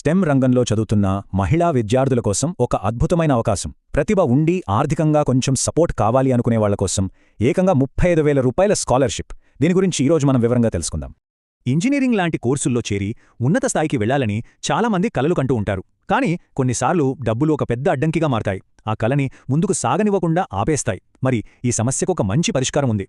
Stem రంగంలో చదువుతున్న మహిళా విద్యార్థుల కోసం ఒక అద్భుతమైన అవకాశం. ప్రతిభ ఉండి ఆర్థికంగా కొంచెం సపోర్ట్ కావాలి అనుకునే వాళ్ళ కోసం ఏకంగా ముప్పై ఐదు వేల రూపాయల స్కాలర్షిప్. దీని గురించి ఈరోజు మనం వివరంగా తెలుసుకుందాం. ఇంజనీరింగ్ లాంటి కోర్సుల్లో చేరి ఉన్నత స్థాయికి వెళ్ళాలని చాలామంది కలలు కంటూ ఉంటారు. కానీ కొన్నిసార్లు డబ్బులు ఒక పెద్ద అడ్డంకిగా మారతాయి. ఆ కలని ముందుకు సాగనివ్వకుండా ఆపేస్తాయి. మరి ఈ సమస్యకు ఒక మంచి పరిష్కారం ఉంది.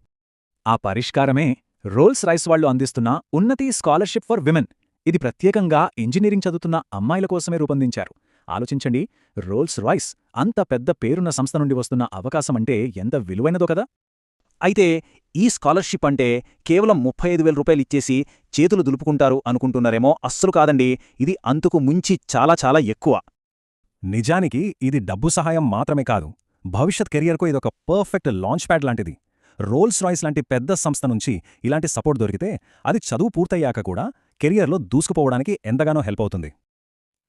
ఆ పరిష్కారమే రోల్స్ రైస్ వాళ్ళు అందిస్తున్న ఉన్నతి స్కాలర్షిప్ ఫర్ విమెన్. ఇది ప్రత్యేకంగా ఇంజనీరింగ్ చదువుతున్న అమ్మాయిల కోసమే రూపొందించారు. ఆలోచించండి రోల్స్ రాయ్స్ అంత పెద్ద పేరున్న సంస్థ నుండి వస్తున్న అవకాశమంటే ఎంత విలువైనదో కదా? అయితే ఈ స్కాలర్షిప్ అంటే కేవలం ముప్పై ఐదు వేల రూపాయలు ఇచ్చేసి చేతులు దులుపుకుంటారు అనుకుంటున్నారేమో అస్సలు కాదండి. ఇది అంతుకు ముంచి చాలా చాలా ఎక్కువ. నిజానికి ఇది డబ్బు సహాయం మాత్రమే కాదు. భవిష్యత్ కెరియర్కు ఇదొక పర్ఫెక్ట్ లాంచ్ ప్యాడ్ లాంటిది. రోల్స్ రాయ్స్ లాంటి పెద్ద సంస్థ నుంచి ఇలాంటి సపోర్ట్ దొరికితే అది చదువు పూర్తయ్యాక కూడా కెరియర్లో దూసుకుపోవడానికి ఎంతగానో హెల్ప్ అవుతుంది.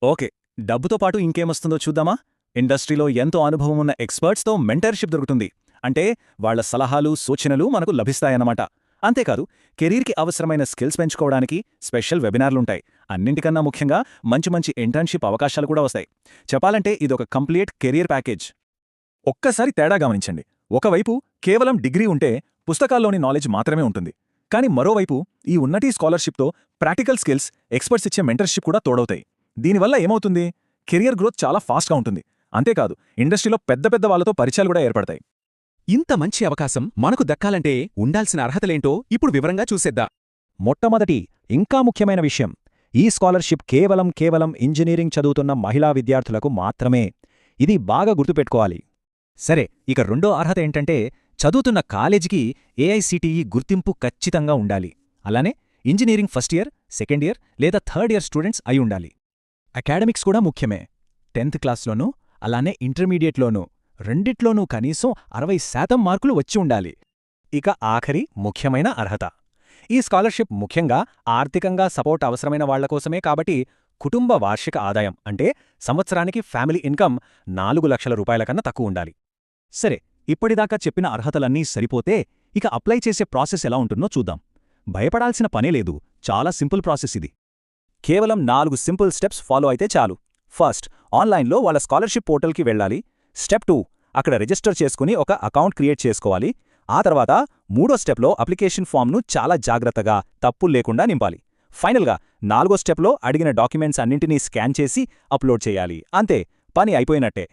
ఓకే డబ్బుతో పాటు ఇంకేమొస్తుందో చూద్దామా? ఇండస్ట్రీలో ఎంతో అనుభవం ఉన్న ఎక్స్పర్ట్స్తో మెంటర్షిప్ దొరుకుతుంది. అంటే వాళ్ళ సలహాలు సూచనలు మనకు లభిస్తాయన్నమాట. అంతేకాదు కెరీర్కి అవసరమైన స్కిల్స్ పెంచుకోవడానికి స్పెషల్ వెబినార్లుంటాయి. అన్నింటికన్నా ముఖ్యంగా మంచి మంచి ఇంటర్న్షిప్ అవకాశాలు కూడా వస్తాయి. చెప్పాలంటే ఇదొక కంప్లీట్ కెరియర్ ప్యాకేజ్. ఒక్కసారి తేడా గమనించండి. ఒకవైపు కేవలం డిగ్రీ ఉంటే పుస్తకాల్లోని నాలెడ్జ్ మాత్రమే ఉంటుంది. కానీ మరోవైపు ఈ ఉన్నటి స్కాలర్షిప్తో ప్రాక్టికల్ స్కిల్స్ ఎక్స్పర్ట్స్ ఇచ్చే మెంటర్షిప్ కూడా తోడవుతాయి. దీనివల్ల ఏమవుతుంది? కెరియర్ గ్రోత్ చాలా ఫాస్ట్గా ఉంటుంది. అంతేకాదు ఇండస్ట్రీలో పెద్ద పెద్ద వాళ్ళతో పరిచయాలు కూడా ఏర్పడతాయి. ఇంత మంచి అవకాశం మనకు దక్కాలంటే ఉండాల్సిన అర్హతలేంటో ఇప్పుడు వివరంగా చూసేద్దా. మొట్టమొదటి ఇంకా ముఖ్యమైన విషయం. ఈ స్కాలర్షిప్ కేవలం కేవలం ఇంజనీరింగ్ చదువుతున్న మహిళా విద్యార్థులకు మాత్రమే. ఇది బాగా గుర్తుపెట్టుకోవాలి. సరే ఇక రెండో అర్హత ఏంటంటే చదువుతున్న కాలేజీకి ఏఐసిటిఈ గుర్తింపు ఖచ్చితంగా ఉండాలి. అలానే engineering first year second year లేదా థర్డ్ ఇయర్ స్టూడెంట్స్ అయి ఉండాలి. అకాడమిక్స్ కూడా ముఖ్యమే. టెన్త్ క్లాస్లోనూ అలానే ఇంటర్మీడియట్లోనూ రెండిట్లోనూ కనీసం అరవై శాతం మార్కులు వచ్చి ఉండాలి. ఇక ఆఖరి ముఖ్యమైన అర్హత. ఈ స్కాలర్షిప్ ముఖ్యంగా ఆర్థికంగా సపోర్ట్ అవసరమైన వాళ్ళకోసమే కాబట్టి కుటుంబ వార్షిక ఆదాయం అంటే సంవత్సరానికి ఫ్యామిలీ ఇన్కమ్ నాలుగు లక్షల రూపాయల కన్నా తక్కువ ఉండాలి. సరే ఇప్పటిదాకా చెప్పిన అర్హతలన్నీ సరిపోతే ఇక అప్లై చేసే ప్రాసెస్ ఎలా ఉంటుందో చూద్దాం. భయపడాల్సిన పనే లేదు. చాలా సింపుల్ ప్రాసెస్ ఇది. కేవలం నాలుగు సింపుల్ స్టెప్స్ ఫాలో అయితే చాలు. ఫస్ట్ ఆన్లైన్లో వాళ్ళ స్కాలర్షిప్ పోర్టల్కి వెళ్ళాలి. స్టెప్ టూ అక్కడ రిజిస్టర్ చేసుకుని ఒక అకౌంట్ క్రియేట్ చేసుకోవాలి. ఆ తర్వాత మూడో స్టెప్లో అప్లికేషన్ ఫామ్ను చాలా జాగ్రత్తగా తప్పులు లేకుండా నింపాలి. ఫైనల్గా నాలుగో స్టెప్లో అడిగిన డాక్యుమెంట్స్ అన్నింటినీ స్కాన్ చేసి అప్లోడ్ చేయాలి. అంతే పని అయిపోయినట్టే.